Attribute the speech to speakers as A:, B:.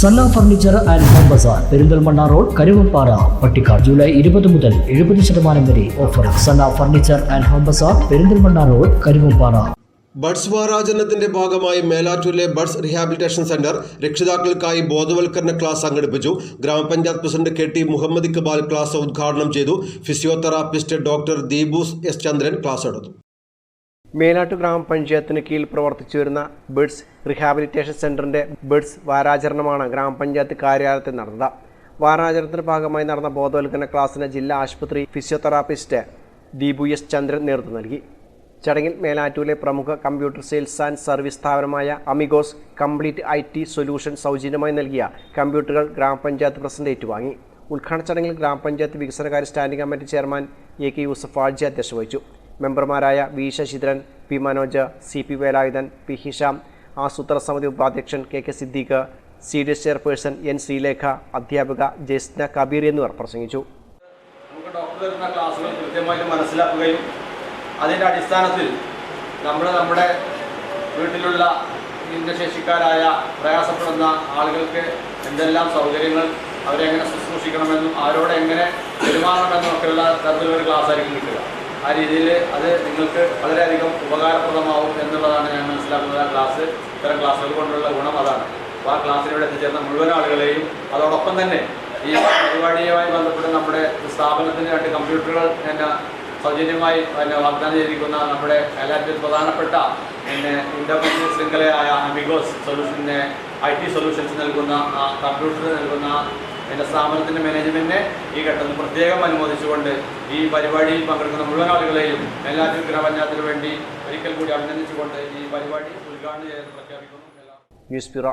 A: Sanna furniture and home bazaar Perinthalmanna road Karuvappara Pattikkad July ഇരുപത് മുതൽ എഴുപത് ശതമാനം വരെ offer Sanna furniture and home bazaar Perinthalmanna road Karuvappara
B: buds വാരാചരണത്തിന്റെ ഭാഗമായി മേലാറ്റൂരിലെ ബഡ്സ് റീഹാബിലിറ്റേഷൻ സെന്റർ രക്ഷിതാക്കൾക്കായി ബോധവൽക്കരണ ക്ലാസ് സംഘടിപ്പിച്ചു. ഗ്രാമപഞ്ചായത്ത് president K T Muhammad Iqbal class ഉദ്ഘാടനം ചെയ്തു. Physiotherapist doctor Deepus S Chandran class എടുത്തു
C: മേലാട്ടു ഗ്രാമപഞ്ചായത്തിന് കീഴിൽ പ്രവർത്തിച്ചു വരുന്ന ബേഡ്സ് റിഹാബിലിറ്റേഷൻ സെന്ററിന്റെ ബേഡ്സ് വാരാചരണമാണ് ഗ്രാമപഞ്ചായത്ത് കാര്യാലയത്തിൽ നടന്നത്. വാരാചരണത്തിന്റെ ഭാഗമായി നടന്ന ബോധവൽക്കരണ ക്ലാസ്സിന് ജില്ലാ ആശുപത്രി ഫിസിയോതെറാപ്പിസ്റ്റ് ദീപു എസ് ചന്ദ്രൻ നേതൃത്വം നൽകി. ചടങ്ങിൽ മേലാറ്റൂരിലെ പ്രമുഖ കമ്പ്യൂട്ടർ സെയിൽസ് ആൻഡ് സർവീസ് സ്ഥാപനമായ Amigos complete I T solution സൗജന്യമായി നൽകിയ കമ്പ്യൂട്ടറുകൾ ഗ്രാമപഞ്ചായത്ത് പ്രസിഡന്റ് ഏറ്റുവാങ്ങി. ഉദ്ഘാടന ചടങ്ങിൽ ഗ്രാമപഞ്ചായത്ത് വികസനകാര്യ standing committee chairman A K Yusuf ആഴ്ച അധ്യക്ഷ വഹിച്ചു. മെമ്പർമാരായ V Sasidharan P Manoj C P Velayudhan P Hisham ആസൂത്രണ സമിതി ഉപാധ്യക്ഷൻ K K Siddique C D S chairperson N Sreelekha അധ്യാപിക ജസ്ന കബീർ എന്നിവർ പ്രസംഗിച്ചു.
D: നമുക്ക് ഡോക്ടർ മനസ്സിലാക്കുകയും അതിന്റെ അടിസ്ഥാനത്തിൽ നമ്മൾ നമ്മുടെ വീട്ടിലുള്ള ഭിന്നശേഷിക്കാരായ പ്രയാസപ്പെടുന്ന ആളുകൾക്ക് എന്തെല്ലാം സൗകര്യങ്ങൾ അവരെങ്ങനെ ശുശ്രൂഷിക്കണമെന്നും അവരോട് എങ്ങനെ പെരുമാറണമെന്നും ഒക്കെയുള്ള തരത്തിലുള്ള ഒരു ക്ലാസ് ആയിരിക്കും കിട്ടുക. ആ രീതിയിൽ അത് നിങ്ങൾക്ക് വളരെയധികം ഉപകാരപ്രദമാവും എന്നുള്ളതാണ് ഞാൻ മനസ്സിലാക്കുന്നത്. ആ ക്ലാസ് ഇത്തരം ക്ലാസ്സുകൾ കൊണ്ടുള്ള ഗുണം അതാണ്. അപ്പോൾ ആ ക്ലാസ്സിലൂടെ എത്തിച്ചേർന്ന മുഴുവൻ ആളുകളെയും അതോടൊപ്പം തന്നെ ഈ പരിപാടിയുമായി ബന്ധപ്പെട്ട് നമ്മുടെ സ്ഥാപനത്തിന് രണ്ട് കമ്പ്യൂട്ടറുകൾ എന്നെ സൗജന്യമായി പിന്നെ വാഗ്ദാനം ചെയ്തിരിക്കുന്ന നമ്മുടെ എല്ലാറ്റിലും പ്രധാനപ്പെട്ട പിന്നെ ഇന്റർനെറ്റ് ശൃംഖലയായ അമിഗോസ് സൊല്യൂഷനെ ഐ ടി സൊല്യൂഷൻസ് നൽകുന്ന ആ കമ്പ്യൂട്ടർ നൽകുന്ന എന്റെ സ്ഥാപനത്തിന്റെ മാനേജ്മെന്റിനെ ഈ ഘട്ടത്തിൽ പ്രത്യേകം അനുമോദിച്ചുകൊണ്ട് ഈ പരിപാടിയിൽ പങ്കെടുക്കുന്ന മുഴുവൻ ആളുകളെയും എല്ലാവരും ഗ്രാമപഞ്ചായത്തിന് വേണ്ടി ഒരിക്കൽ കൂടി അഭിനന്ദിച്ചുകൊണ്ട് ഈ പരിപാടി ഉദ്ഘാടനം ചെയ്ത് പ്രഖ്യാപിക്കുന്നു.
C: News bureau